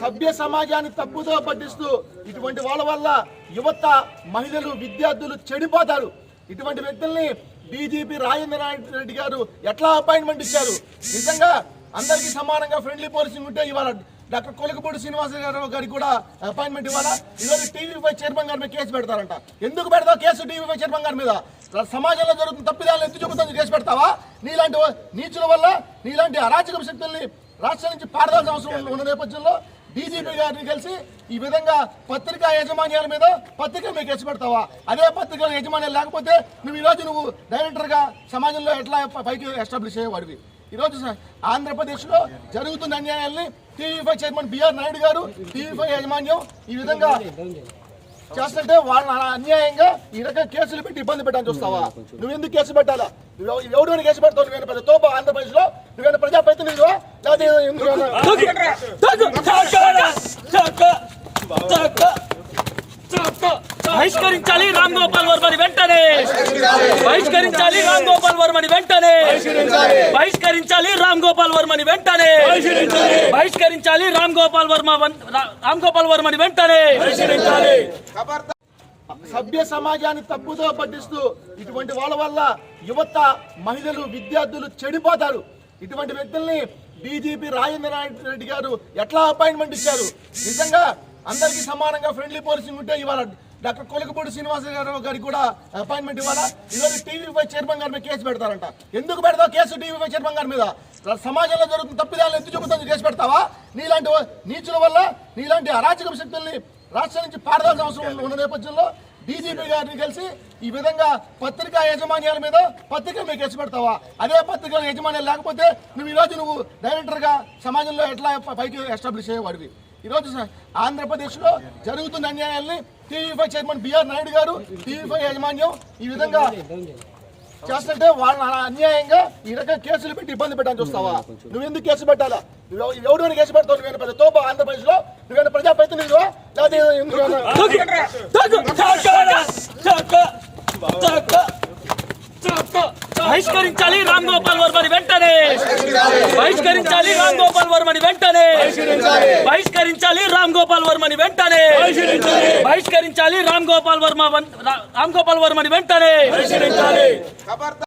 సభ్య సమాజాన్ని తప్పుదో పట్టిస్తూ ఇటువంటి వాళ్ళ వల్ల యువత మహిళలు విద్యార్థులు చెడిపోతారు. ఇటువంటి వ్యక్తుల్ని డీజీపీ రాజేంద్ర రెడ్డి గారు ఎట్లా అపాయింట్మెంట్ ఇచ్చారు? నిజంగా అందరికీ సమానంగా ఫ్రెండ్లీ పోలీసింగ్ ఉంటే ఇవాళ డాక్టర్ కొలకపూడి శ్రీనివాస గారు గారికి కూడా అపాయింట్మెంట్ ఇవ్వాలా? ఈరోజు టీవీ ఫైవ్ చైర్మన్ గారి మీద కేసు పెడతారంట. ఎందుకు పెడతావు కేసు టీవీ ఫైవ్ చైర్మన్ గారి మీద? సమాజంలో జరుగుతున్న తప్పిదాలను ఎత్తి చూపుతుంది కేసు పెడతావా? నీలాంటి నీచుల వల్ల నీలాంటి అరాచక శక్తుల్ని రాష్ట్రం నుంచి పారదాల్సిన అవసరం ఉన్న నేపథ్యంలో డీజీపీ గారిని కలిసి ఈ విధంగా పత్రికా యాజమాన్యాల మీద పత్రిక మీకు ఎచ్చి పెడతావా? అదే పత్రికల యజమాన్యాలు లేకపోతే నువ్వు ఈరోజు నువ్వు డైరెక్టర్గా సమాజంలో ఎట్లా పైకి ఎస్టాబ్లిష్ అయ్యేవాడివి? ఈరోజు ఆంధ్రప్రదేశ్లో జరుగుతున్న అన్యాయాల్ని TV five chairman BR Naidu గారు టీవీ ఫైవ్ యాజమాన్యం ఈ విధంగా చేస్తుంటే వాళ్ళని అలా అన్యాయంగా ఈ రకంగా కేసులు పెట్టి ఇబ్బంది పెట్టాలని చూస్తావా? నువ్వు ఎందుకు కేసు పెట్టాలా? నువ్వు ఎవడు కేసు పెడతావు? నువ్వేనా పెద్ద తోప ఆంధ్రప్రదేశ్లో నువ్వేనా ప్రజాప్రతినిధివా లేకపోతే ఎందుకు బహిష్కరించాలి రామ్ గోపాల్ వర్మని వెంటనే. బహిష్కరించాలి రామ్ గోపాల్ వర్మని వెంటనే. బహిష్కరించాలి రామ్ గోపాల్ వర్మని వెంటనే. బహిష్కరించాలి రామ్ గోపాల్ వర్మ రామ్ గోపాల్ వర్మని వెంటనే. సభ్య సమాజాన్ని తప్పుదో పట్టిస్తూ ఇటువంటి వాళ్ళ వల్ల యువత మహిళలు విద్యార్థులు చెడిపోతారు. ఇటువంటి వ్యక్తుల్ని డీజీపీ రాజేంద్ర రెడ్డి గారు ఎట్లా అపాయింట్మెంట్ ఇచ్చారు? నిజంగా అందరికీ సమానంగా ఫ్రెండ్లీ పోలీసింగ్ ఉంటే ఇవాళ డాక్టర్ కొలకపూడి శ్రీనివాస గారు గారికి కూడా అపాయింట్మెంట్ ఇవ్వాలా? ఈరోజు టీవీ ఫైవ్ చైర్మన్ గారి మీద కేసు పెడతారంట. ఎందుకు పెడతావు కేసు టీవీ ఫైవ్ చైర్మన్ గారి మీద? సమాజంలో జరుగుతున్న తప్పిదాలను ఎందుకు చూపుతుంది కేసు పెడతావా? నీలాంటి నీచుల వల్ల నీలాంటి అరాచక శక్తుల్ని రాష్ట్రం నుంచి పారదాల్సిన అవసరం ఉన్న నేపథ్యంలో డీజీపీ గారిని కలిసి ఈ విధంగా పత్రికా యాజమాన్యాల మీద పత్రిక మీకు కేసు పెడతావా? అదే పత్రికల యజమాన్యాలు లేకపోతే నువ్వు ఈరోజు నువ్వు డైరెక్టర్గా సమాజంలో ఎట్లా పైకి ఎస్టాబ్లిష్ అయ్యేవాడివి? ఈరోజు ఆంధ్రప్రదేశ్లో జరుగుతున్న అన్యాయాల్ని TV five chairman BR Naidu గారు టీవీ ఫైవ్ యాజమాన్యం ఈ విధంగా చేస్తుంటే వాళ్ళని అన్యాయంగా ఈ రకంగా కేసులు పెట్టి ఇబ్బంది పెట్టాలని చూస్తావా? నువ్వు ఎందుకు కేసు పెట్టాలా? నువ్వు ఎవడు కేసు పెడతావు? నువ్వేనా పెద్ద తోప ఆంధ్రప్రదేశ్లో నువ్వేనా ప్రజాప్రతినిధివా? లేకపోతే ఎందుకు? బహిష్కరించాలి రామ్ గోపాల్ వర్మని వెంటనే. బహిష్కరించాలి రామ్ గోపాల్ వర్మని వెంటనే. బహిష్కరించాలి రామ్ గోపాల్ వర్మని వెంటనే. బహిష్కరించాలి రామ్ గోపాల్ వర్మ రామ్ గోపాల్ వర్మని వెంటనే.